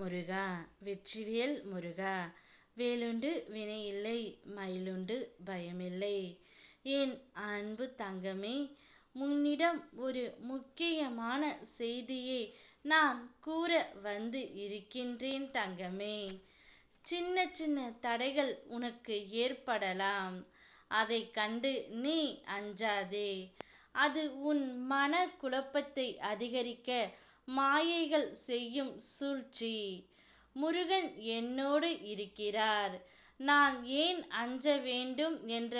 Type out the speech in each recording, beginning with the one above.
முருகா வெற்றிவேல் முருகா வேலுண்டு வினையில்லை மயிலுண்டு பயமில்லை. என் அன்பு தங்கமே முன்னிடம் ஒரு முக்கியமான செய்தியை நான் கூற வந்து இருக்கின்றேன் தங்கமே. சின்ன சின்ன தடைகள் உனக்கு ஏற்படலாம். அதை கண்டு நீ அஞ்சாதே. அது உன் மன குழப்பத்தை அதிகரிக்க மாயைகள் செய்யும் சூழ்ச்சி. முருகன் என்னோடு இருக்கிறார். நான் ஏன் அஞ்ச வேண்டும் என்ற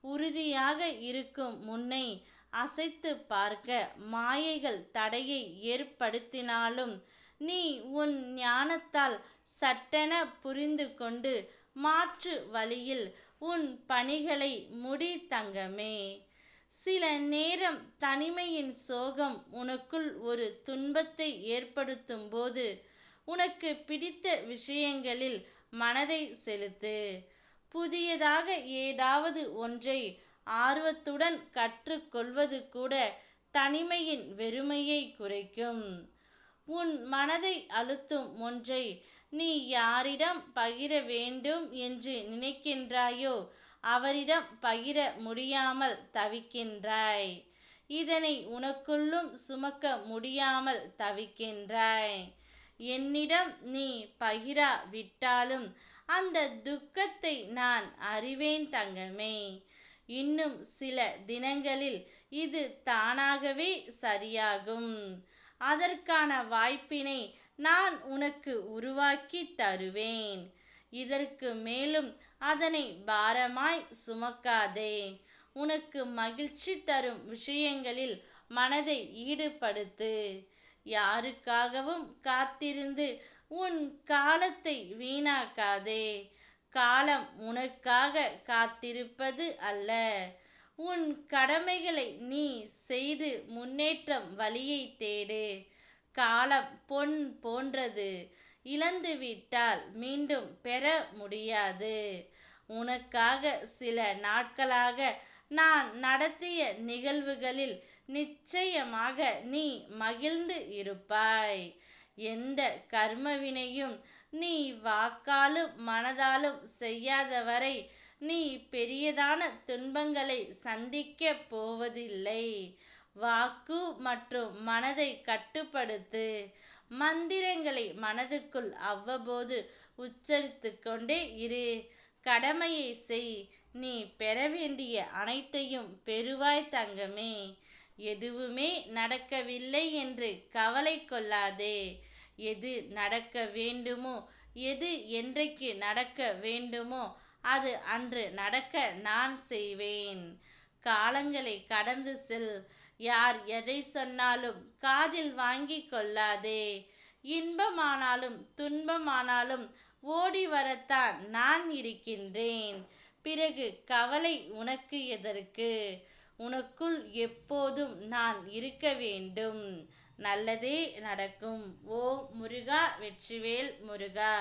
உறுதியாக இருக்கும் முன்னை அசைத்து பார்க்க மாயைகள் தடையை ஏற்படுத்தினாலும் நீ உன் ஞானத்தால் சட்டென புரிந்து கொண்டு மாற்று வழியில் உன் பணிகளை முடி தங்கமே. சில நேரம் தனிமையின் சோகம் உனக்குள் ஒரு துன்பத்தை ஏற்படுத்தும் போது உனக்கு பிடித்த விஷயங்களில் மனதை செலுத்து. புதியதாக ஏதாவது ஒன்றை ஆர்வத்துடன் கற்றுக்கொள்வது கூட தனிமையின் வெறுமையை குறைக்கும். உன் மனதை அழுத்தும் ஒன்றை நீ யாரிடம் பகிர வேண்டும் என்று நினைக்கின்றாயோ அவரிடம் பகிர முடியாமல் தவிக்கின்றாய். இதனை உனக்குள்ளும் சுமக்க முடியாமல் தவிக்கின்றாய். என்னிடம் நீ பகிரா விட்டாலும் அந்த துக்கத்தை நான் அறிவேன் தங்கமே. இன்னும் சில தினங்களில் இது தானாகவே சரியாகும். அதற்கான வாய்ப்பினை நான் உனக்கு உருவாக்கி தருவேன். இதற்கு மேலும் அதனை பாரமாய் சுமக்காதே. உனக்கு மகிழ்ச்சி தரும் விஷயங்களில் மனதை ஈடுபடுத்து. யாருக்காகவும் காத்திருந்து உன் காலத்தை வீணாக்காதே. காலம் உனக்காக காத்திருப்பது அல்ல. உன் கடமைகளை நீ செய்து முன்னேற்றம் வழியை தேடு. காலம் பொன் போன்றது. இழந்துவிட்டால் மீண்டும் பெற முடியாது. உனக்காக சில நாட்களாக நான் நடத்திய நிகழ்வுகளில் நிச்சயமாக நீ மகிழ்ந்து இருப்பாய். எந்த கர்மவினையும் நீ வாக்காலும் மனதாலும் செய்யாதவரை நீ பெரியதான துன்பங்களை சந்திக்க போவதில்லை. வாக்கு மற்றும் மனதை கட்டுப்படுத்து. மந்திரங்களை மனதுக்குள் அவ்வப்போது உச்சரித்து கொண்டே இரு. கடமையை செய். நீ பெற வேண்டிய அனைத்தையும் பெறுவாய் தங்கமே. எதுவுமே நடக்கவில்லை என்று கவலை கொள்ளாதே. எது நடக்க வேண்டுமோ எது என்றைக்கு நடக்க வேண்டுமோ அது அன்று நடக்க நான் செய்வேன். காலங்களை கடந்து செல். யார் எதை சொன்னாலும் காதில் வாங்கி கொள்ளாதே. இன்பமானாலும் துன்பமானாலும் ஓடி வரத்தான் நான் இருக்கின்றேன். பிறகு கவலை உனக்கு எதற்கு? உனக்குள் எப்போதும் நான் இருக்க வேண்டும். நல்லதே நடக்கும். ஓ முருகா வெற்றிவேல் முருகா.